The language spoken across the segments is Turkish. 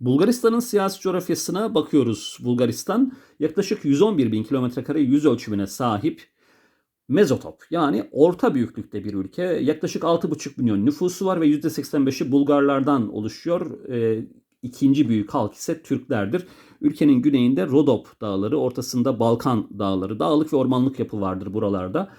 Bulgaristan'ın siyasi coğrafyasına bakıyoruz. Bulgaristan yaklaşık 111 bin kilometre kare yüz ölçümüne sahip mezotop yani orta büyüklükte bir ülke. Yaklaşık 6,5 milyon nüfusu var ve %85'i Bulgarlardan oluşuyor. Ee, ikinci büyük halk ise Türklerdir. Ülkenin güneyinde Rodop dağları, ortasında Balkan dağları, dağlık ve ormanlık yapı vardır buralarda.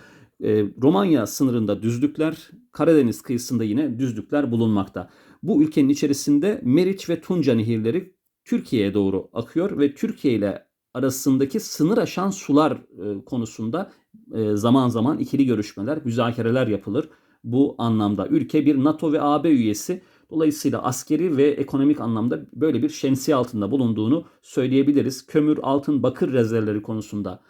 Ee, Romanya sınırında düzlükler, Karadeniz kıyısında yine düzlükler bulunmakta. Bu ülkenin içerisinde Meriç ve Tunca nehirleri Türkiye'ye doğru akıyor ve Türkiye ile arasındaki sınır aşan sular e, konusunda e, zaman zaman ikili görüşmeler, müzakereler yapılır. Bu anlamda ülke bir NATO ve AB üyesi. Dolayısıyla askeri ve ekonomik anlamda böyle bir şemsiye altında bulunduğunu söyleyebiliriz. Kömür, altın, bakır rezervleri konusunda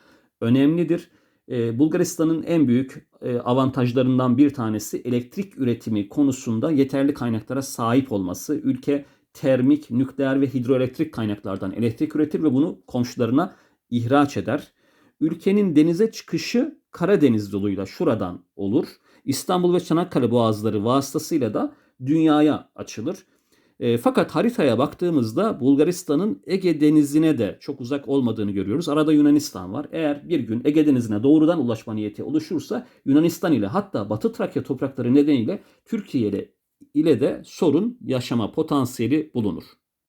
önemlidir. Ee, Bulgaristan'ın en büyük e, avantajlarından bir tanesi elektrik üretimi konusunda yeterli kaynaklara sahip olması. Ülke termik, nükleer ve hidroelektrik kaynaklardan elektrik üretir ve bunu komşularına ihraç eder. Ülkenin denize çıkışı Karadeniz yoluyla şuradan olur. İstanbul ve Çanakkale boğazları vasıtasıyla da dünyaya açılır. E, fakat haritaya baktığımızda Bulgaristan'ın Ege Denizi'ne de çok uzak olmadığını görüyoruz. Arada Yunanistan var. Eğer bir gün Ege Denizi'ne doğrudan ulaşma niyeti oluşursa Yunanistan ile hatta Batı Trakya toprakları nedeniyle Türkiye ile ile de sorun yaşama potansiyeli bulunur.